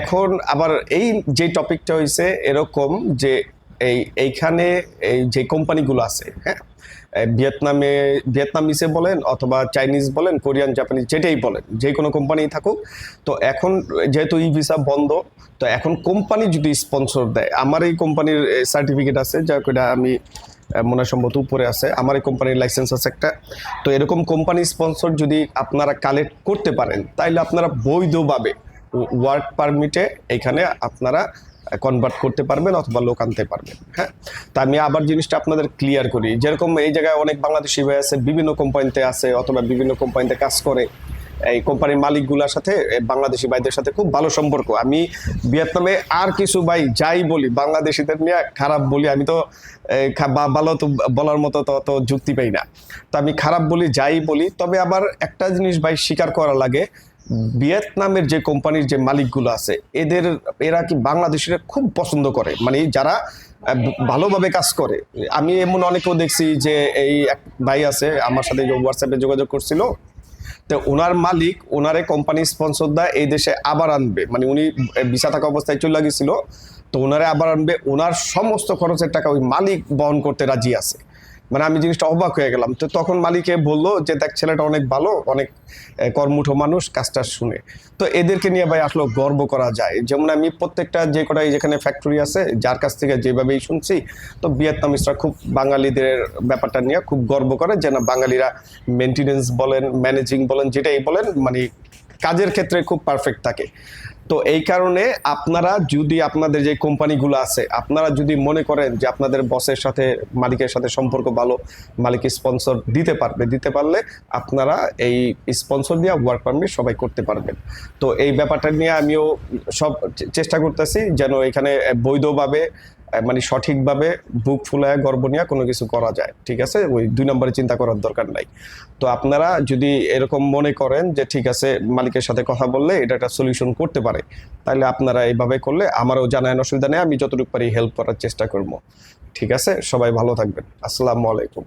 এখন আবার এই যে টপিকটা হয়েছে এরকম যে এই এইখানে এই যে কোম্পানিগুলো আছে হ্যাঁ? ভিয়েতনামে, ভিয়েতনামিসে বলেন অথবা চাইনিজ বলেন, কোরিয়ান, জাপানিজ যেটাই বলেন, যে কোনো কোম্পানি থাকুক। তো এখন যেহেতু ই ভিসা বন্ধ, তো এখন কোম্পানি যদি স্পন্সর দেয়, আমার এই কোম্পানির সার্টিফিকেট আছে যা এটা আমি মনে সম্ভবত উপরে আছে, আমার এই কোম্পানির লাইসেন্স আছে একটা। তো এরকম কোম্পানি স্পন্সর যদি আপনারা কালেক্ট করতে পারেন, তাইলে আপনারা বৈধভাবে ওয়ার্ক পারমিটে এখানে আপনারা কনভার্ট করতে পারবেন অথবা লোক আনতে পারবেন হ্যাঁ? তা আমি আবার জিনিসটা আপনাদের ক্লিয়ার করি। যেরকম এই জায়গায় অনেক বাংলাদেশি ভাই আছে, বিভিন্ন কোম্পানিতে আছে অথবা বিভিন্ন কোম্পানিতে কাজ করে। এই কোম্পানির মালিকগুলোর সাথে বাংলাদেশি ভাইদের সাথে খুব ভালো সম্পর্ক। আমি ভিয়েতনামে আর কিছু ভাই যাই বলি, বাংলাদেশিদের নিয়ে খারাপ বলি, আমি তো ভালো তো বলার মতো তো তো যুক্তি পাই না। তো আমি খারাপ বলি, যাই বলি, তবে আবার একটা জিনিস ভাই স্বীকার করা লাগে ভিয়েতনামের যে কোম্পানির যে মালিকগুলো আছে, এদের, এরা কি বাংলাদেশিরা খুব পছন্দ করে? মানে যারা ভালোভাবে কাজ করে। আমি এমন অনেকেও দেখছি যে এই এক ভাই আছে, আমার সাথে হোয়াটসঅ্যাপে যোগাযোগ করছিল, তো ওনার মালিক ওনারে কোম্পানি স্পন্সর দেয়, এই দেশে আবার আনবে। মানে উনি ভিসা থাকা অবস্থায় চলে গেছিল, তো ওনারে আবার আনবে। ওনার সমস্ত খরচের টাকা ওই মালিক বহন করতে রাজি আছে। মানে আমি জিনিসটা অবাক হয়ে গেলাম। তো তখন মালিকে বলল যে, দেখ, ছেলেটা অনেক ভালো, অনেক কর্মঠ মানুষ, কাজটা শুনে। তো এদেরকে নিয়ে ভাই আসলে, গর্ব করা যায়। যেমন আমি প্রত্যেকটা যে কটাই যেখানে ফ্যাক্টরি আছে, যার কাছ থেকে যেভাবেই শুনছি, তো ভিয়েতনামিসরা খুব বাঙালিদের ব্যাপারটা নিয়ে খুব গর্ব করে যে না, বাঙালিরা মেনটেনেন্স বলেন ম্যানেজিং বলেন, যেটাই বলেন মানে কাজের ক্ষেত্রে খুব পারফেক্ট থাকে। তো এই কারণে আপনারা যদি আপনাদের যে কোম্পানিগুলো আছে, আপনারা যদি মনে করেন যে আপনাদের বসের সাথে, মালিকের সাথে সম্পর্ক ভালো, মালিক স্পন্সর দিতে পারবে, দিতে পারলে আপনারা এই স্পন্সর দিয়ে ওয়ার্ক পারমিট সবাই করতে পারবেন। তো এই ব্যাপারটা নিয়ে আমিও সব চেষ্টা করতেছি যেন এখানে বৈধভাবে মানে সঠিকভাবে বুক ফুলায় গর্ব নিয়ে কোনো কিছু করা যায়, ঠিক আছে? ওই দুই নম্বরে চিন্তা করার দরকার নাই। তো আপনারা যদি এরকম মনে করেন যে, ঠিক আছে, মালিকের সাথে কথা বললে এটা একটা সলিউশন করতে পারে তাহলে আপনারা এইভাবে করলে আমারও জানায় অসুবিধা নেই, আমি যতটুকু পারি হেল্প করার চেষ্টা করব। ঠিক আছে? সবাই ভালো থাকবেন। আসসালামু আলাইকুম।